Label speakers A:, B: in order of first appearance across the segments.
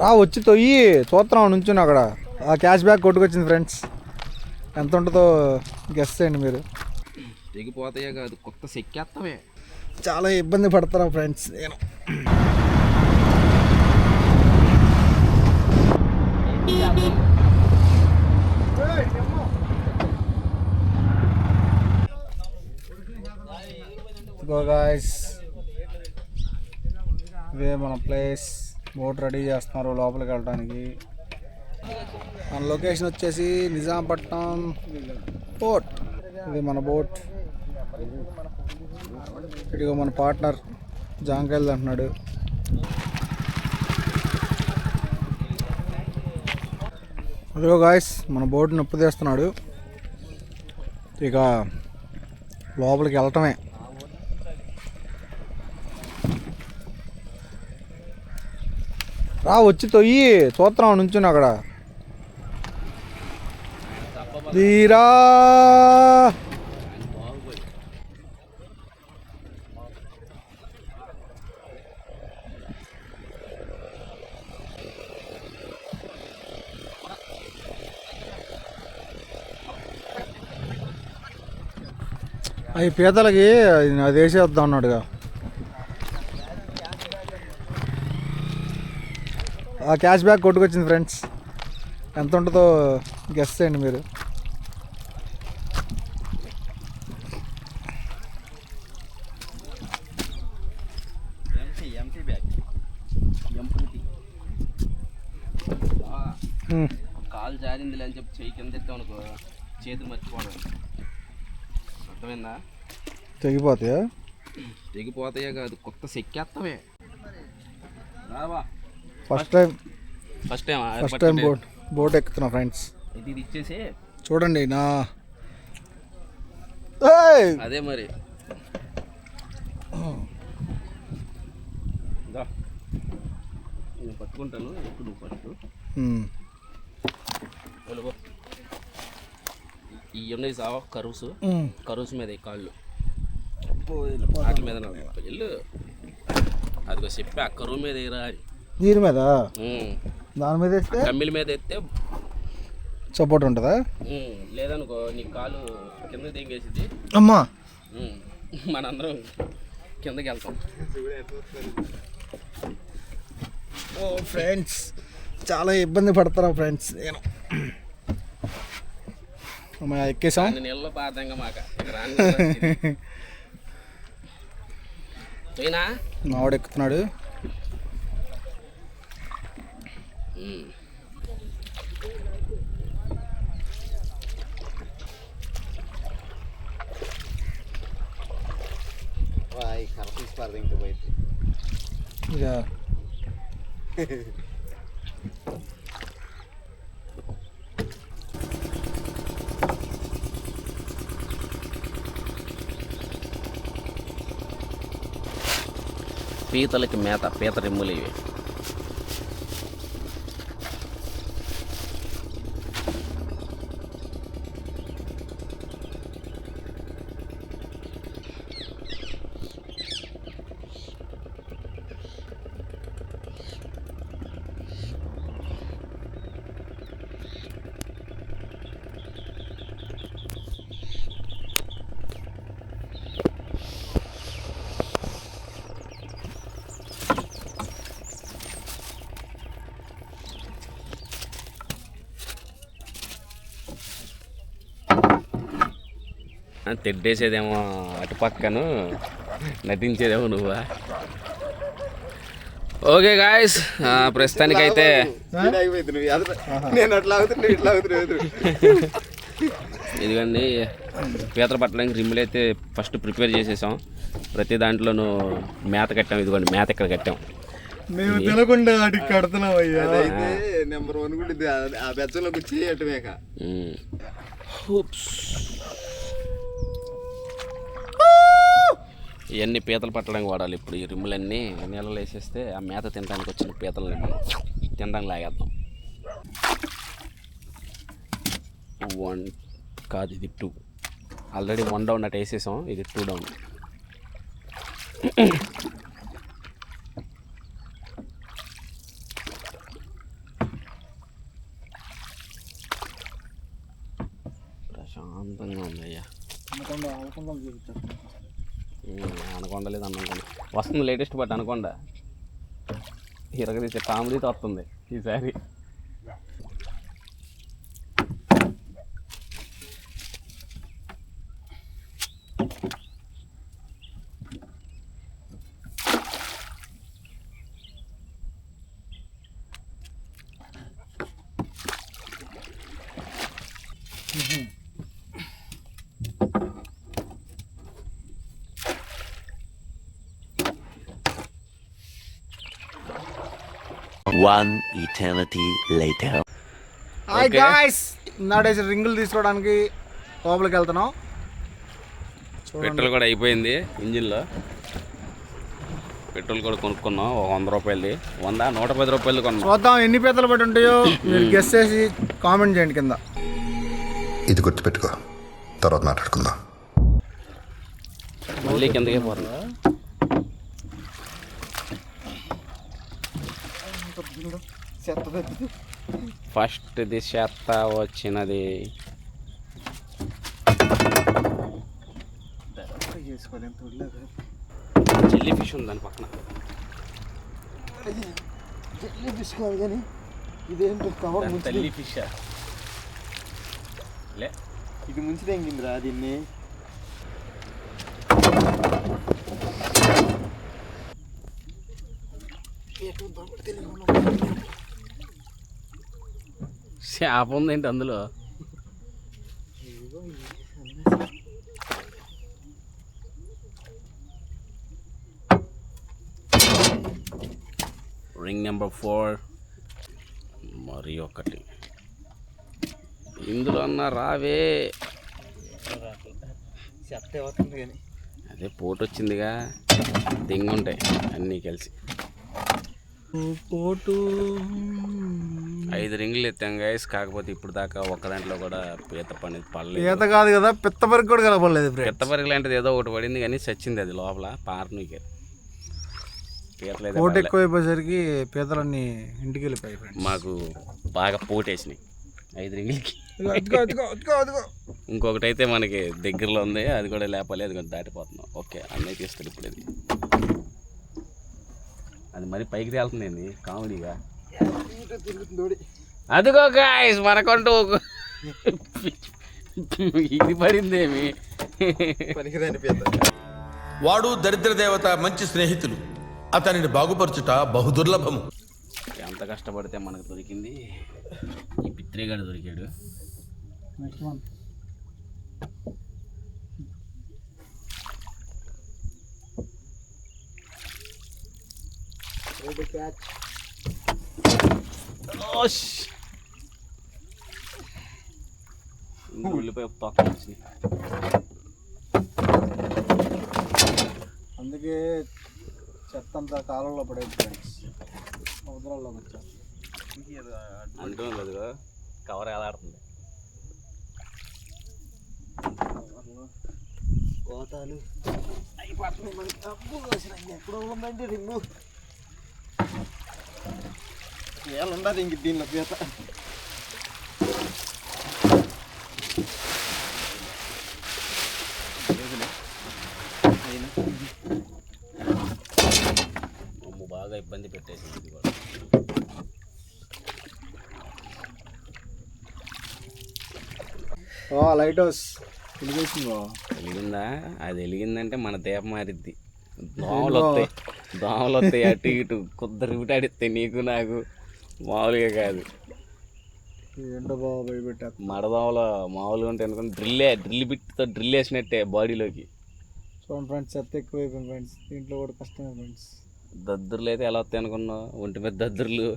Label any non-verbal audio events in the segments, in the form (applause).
A: రా వచ్చి తొయ్యి. చూస్తున్నాం నుంచుని అక్కడ. ఆ క్యాష్ బ్యాక్ కొట్టుకొచ్చింది ఫ్రెండ్స్ ఎంత ఉంటుందో గెస్ట్ చేయండి మీరు.
B: తెగిపోతాయే కాదు కొత్త సెక్కేస్తామే
A: చాలా ఇబ్బంది పడతారా ఫ్రెండ్స్ నేను. గో గాయస్ ఇదే మన ప్లేస్ బోట్ రెడీ చేస్తున్నారు లోపలికి వెళ్ళడానికి మన లొకేషన్ వచ్చేసి నిజాంపట్నం పోర్ట్. ఇది మన బోట్. ఇదిగో మన పార్ట్నర్ జాంకాయలు అంటున్నాడు అదిగో గాయస్ మన బోట్ నొప్పి తీస్తున్నాడు. ఇక లోపలికి వెళ్ళటమే. రా వచ్చి తొయ్యి. చూస్తున్నాం నుంచుని అక్కడ. తీరా. అవి పీతలకి అది వేసేద్దాం అన్నాడుగా. ఆ క్యాష్ బ్యాక్ కొట్టుకొచ్చింది ఫ్రెండ్స్ ఎంత ఉంటుందో గెస్ట్ చేయండి మీరు. హ్మ్.
B: కాలు జారిందిలే అని చెప్పి చెయ్యి కింద ఎత్తాం అనుకో చేతులు మర్చిపోవడం. అర్థమైందా?
A: తెగిపోతాయా?
B: తెగిపోతాయే కాదు కొత్త సెక్కేస్తామే రావా.
A: First time
B: first time
A: first time boat boat ఎక్కుతున్నా friends
B: ఇది ఇచ్చేసి.
A: చూడండి నా. ఏయ్!
B: అదే మరి. దా. నేను పట్టుకుంటాను ఎప్పుడు నువ్వు పట్టు.
A: హ్మ్.
B: వెళ్ళిపో ఈ ఉన్నాయి సావా కరువుసు. కరువుసు మీద ఈ కాళ్ళు. వాటి మీద. వెళ్ళు. అదిగో చెప్పి ఆ కరువు మీద వేయరా అని.
A: దీని మీద. దాని మీద వేస్తే
B: కమ్మిల మీద ఎత్తే
A: సపోర్ట్ ఉంటుందా?
B: లేదనుకో నీ కాలు కింద దింగేసింది
A: అమ్మా!
B: మనందరం కిందకి వెళ్తాం.
A: ఓ ఫ్రెండ్స్ చాలా ఇబ్బంది పడతారా ఫ్రెండ్స్? నేను ఎక్కేసాం.
B: దాన్ని నీళ్ళలో పాదంగా మాక. (laughs) పోయినా?
A: మావాడు ఎక్కుతున్నాడు.
B: ఉమ్.
A: ఇక
B: పీతలకి మేత పీత రెమ్ములు ఇవి తెడ్డేసేదేమో అటు పక్కను. నటించేదేమో నువ్వా? ఓకే గాయస్ ప్రస్తుతానికైతే ఇదిగోండి పీతలు పట్టడానికి రిమ్ములు అయితే ఫస్ట్ ప్రిపేర్ చేసేసాం. ప్రతి దాంట్లోనూ మేత కట్టాం ఇదిగోండి మేత ఇక్కడ కట్టాం.
A: మేము తినకుండా వాటికి కడుతున్నాం అయ్యా.
C: అయితే నెంబర్ వన్ కూడా. ఆ- బెచ్చంలోకి వచ్చి అటుమేక
B: ఇవన్నీ పీతలు పట్టడానికి వాడాలి ఇప్పుడు ఈ రిమ్ములన్నీ నీళ్ళలో వేసేస్తే ఆ మేత తినడానికి వచ్చిన పీతలని మనం తినడానికి లాగేద్దాం. వన్ కాదు ఇది టూ. ఆల్రెడీ వన్ డౌన్ అట్ వేసేసాం ఇది టూ డౌన్. ప్రశాంతంగా
A: ఉందయ్యా. చూపించారు
B: అనకొండ. లేదు వస్తుంది లేటెస్ట్ బట్ అనుకోండి. ఇరగదీసే కామెడీతో వస్తుంది ఈసారి.
D: One eternity later.
A: Hi. Guys నాడేసి రింగులు తీసుకోవడానికి లోపలికి వెళ్తున్నాం.
B: పెట్రోల్ కూడా అయిపోయింది ఇంజిన్లో. పెట్రోల్ కూడా కొనుక్కున్నాం. ఒక వంద రూపాయలది. వంద నూట పది రూపాయలు కొన్నాం.
A: చూద్దాం ఎన్ని పీతలు పట్టి ఉంటాయో. మీరు గెస్ చేసి కామెంట్ చేయండి కింద.
E: ఇది గుర్తుపెట్టుకో. తర్వాత మాట్లాడుకుందాం.
B: మళ్ళీ కిందకే పోతుంది. ఫస్ట్ ది చెత్త వచ్చినది. జెల్లీ ఫిష్ ఉంది దాని పక్కన. దాని తల్లి ఫిష్ లే.
C: ఇది ముంచి తెంగిందిరా దీన్ని.
B: చేప ఉందేంటి అందులో? రింగ్ నెంబర్ ఫోర్ మరి ఒకటి. ఇందులో అన్న రావే. అదే పోటు వచ్చిందిగా దింగుంటాయి. అన్నీ కలిసి.
A: పోటు
B: ఐదు రింగులు ఎత్తాం గైస్ కాకపోతే ఇప్పుడు దాకా ఒక్క దాంట్లో కూడా పీత పని పడలేదు.
A: ఈత కాదు కదా పిత్త వరకు కూడా కలపలేదు
B: పిత్త పరిగ లాంటిది ఏదో ఒకటి పడింది కానీ చచ్చింది అది లోపల పారనీకి. పీతలేదు
A: పోటు ఎక్కువైపోయేసరికి పీతలన్నీ ఇంటికి వెళ్ళిపోయాయి
B: మాకు బాగా పోటేసినాయి ఐదు రింగులకి. ఇంకొకటి అయితే మనకి దగ్గరలో ఉంది అది కూడా లేపాలి అది కూడా దాటిపోతున్నాం. ఓకే అన్నయ్య తీస్తాడు ఇప్పుడు అది మరి పైకి తేలుతుంది కామెడీగా? అదిగో గాయస్ మనకంటూ ఒక- ఇది పడిందేమి
F: వాడు దరిద్ర దేవత మంచి స్నేహితులు. అతనిని బాగుపరచుట బహుదుర్లభము
B: ఎంత కష్టపడితే మనకు దొరికింది? ఈ పిత్రిగాడు దొరికాడు. Ready catch. Oh, shh. ఉల్లిపాయ పక్కన
A: అందుకే చెత్త అంతా కాలంలో పడేది సముద్రాల్లో వచ్చారు
B: అంటూ లేదుగా కవర్ ఎలా ఆడుతుంది
C: కోతాలు అయిపోతున్నాయి ఎక్కడో ఉందండి రిమ్ము ఏళ్ళు ఉండదు ఇంక దీనిలో పీత
B: బాగా ఇబ్బంది పెట్టేసింది ఇది కూడా.
A: ఓ లైట్ హౌస్ వెలిగేసింది?
B: వెలిగిందా? అది వెలిగిందంటే మన దీపం మారిద్ది. దోమలు వస్తాయి దోమలు వస్తాయి అటు ఇటు. కుద్దరు విటాడిస్తాయి నీకు నాకు. మామూలుగా కాదు. మడదోమలు మామూలుగా ఉంటాయి అనుకుని డ్రిల్లే డ్రిల్ బిట్తో డ్రిల్ వేసినట్టే బాడీలోకి.
A: చూడండి ఫ్రెండ్స్ చెత్త ఎక్కువైపోయింది ఫ్రెండ్స్. దీంట్లో కూడా కష్టమే ఫ్రెండ్స్.
B: దద్దుర్లు అయితే ఎలా వస్తాయి అనుకున్నావు? ఒంటి మీద దద్దుర్లు.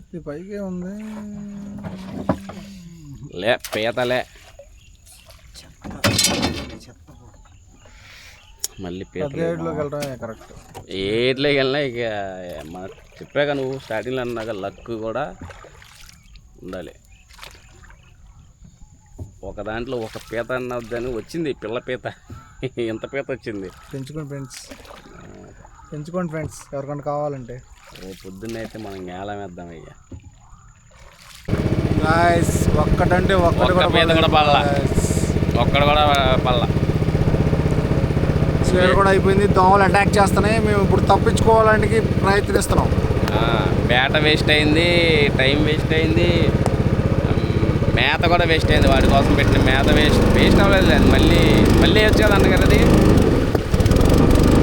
A: ఇది పైకే ఉంది.
B: లే పీతలే మళ్ళీ
A: కరెక్ట్
B: ఏట్లోకి వెళ్ళినా ఇక మన చెప్పాక నువ్వు స్టార్టింగ్లో అన్నాక లక్ కూడా ఉండాలి. ఒక దాంట్లో ఒక పీత అన్నదని వచ్చింది పిల్ల పీత. ఎంత పీత వచ్చింది.
A: పెంచుకోండి ఫ్రెండ్స్ పెంచుకోండి ఫ్రెండ్స్ ఎవరికైనా కావాలంటే.
B: ఓ పొద్దున్నైతే మనం గేలం వేద్దాం అయ్యా
A: ఒక్కటంటే ఒక్కటి
B: ఒక్క
A: కూడా guys.
B: ఒక్కడ కూడా పల్ల
A: స్వేర్ కూడా అయిపోయింది. దోమలు అటాక్ చేస్తున్నాయి. మేము ఇప్పుడు తప్పించుకోవడానికి ప్రయత్నిస్తున్నాం.
B: బేట వేస్ట్ అయింది టైం వేస్ట్ అయింది. మేత కూడా వేస్ట్ అయింది. వాడి కోసం పెట్టిన మేత వేస్ట్ వేస్ట్ అవ్వలేదు. మళ్ళీ మళ్ళీ వేయచ్చు కదా అన్న కదా అది?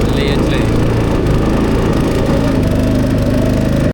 B: మళ్ళీ వేయచ్చులేదు